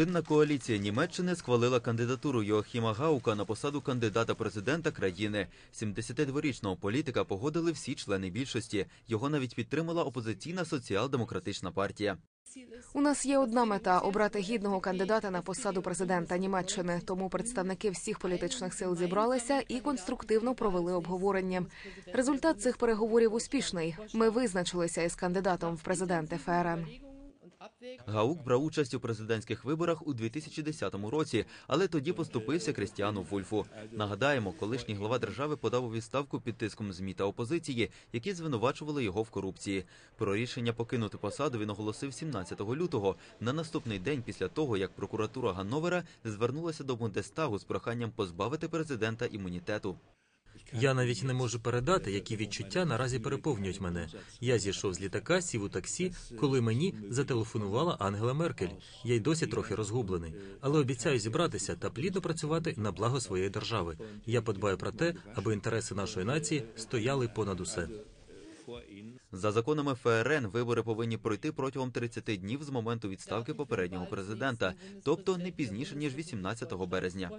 Чинна коаліція Німеччини схвалила кандидатуру Йоахіма Гаука на посаду кандидата президента країни. 72-річного політика погодили всі члени більшості. Його навіть підтримала опозиційна соціал-демократична партія. У нас є одна мета обрати гідного кандидата на посаду президента Німеччини. Тому представники всіх політичних сил зібралися і конструктивно провели обговорення. Результат цих переговорів успішний. Ми визначилися із кандидатом в президенти ФРН. Гаук брав участь у президентських виборах у 2010 році, але тоді поступився Крістіану Вульфу. Нагадаємо, колишній глава держави подав у відставку під тиском змі та опозиції, які звинувачували його в корупції. Про рішення покинути посаду він оголосив 17 лютого, на наступний день після того, як прокуратура Ганновера звернулася до Бундестагу з проханням позбавити президента імунітету. Я навіть не можу передати, які відчуття наразі переповнюють мене. Я зійшов з літака, сів у таксі, коли мені зателефонувала Ангела Меркель. Я й досі трохи розгублений, але обіцяю зібратися та плідно працювати на благо своєї держави. Я подбаю про те, аби інтереси нашої нації стояли понад усе. За законами ФРН вибори повинні пройти протягом 30 днів з моменту відставки попереднього президента, тобто не пізніше ніж 18 березня.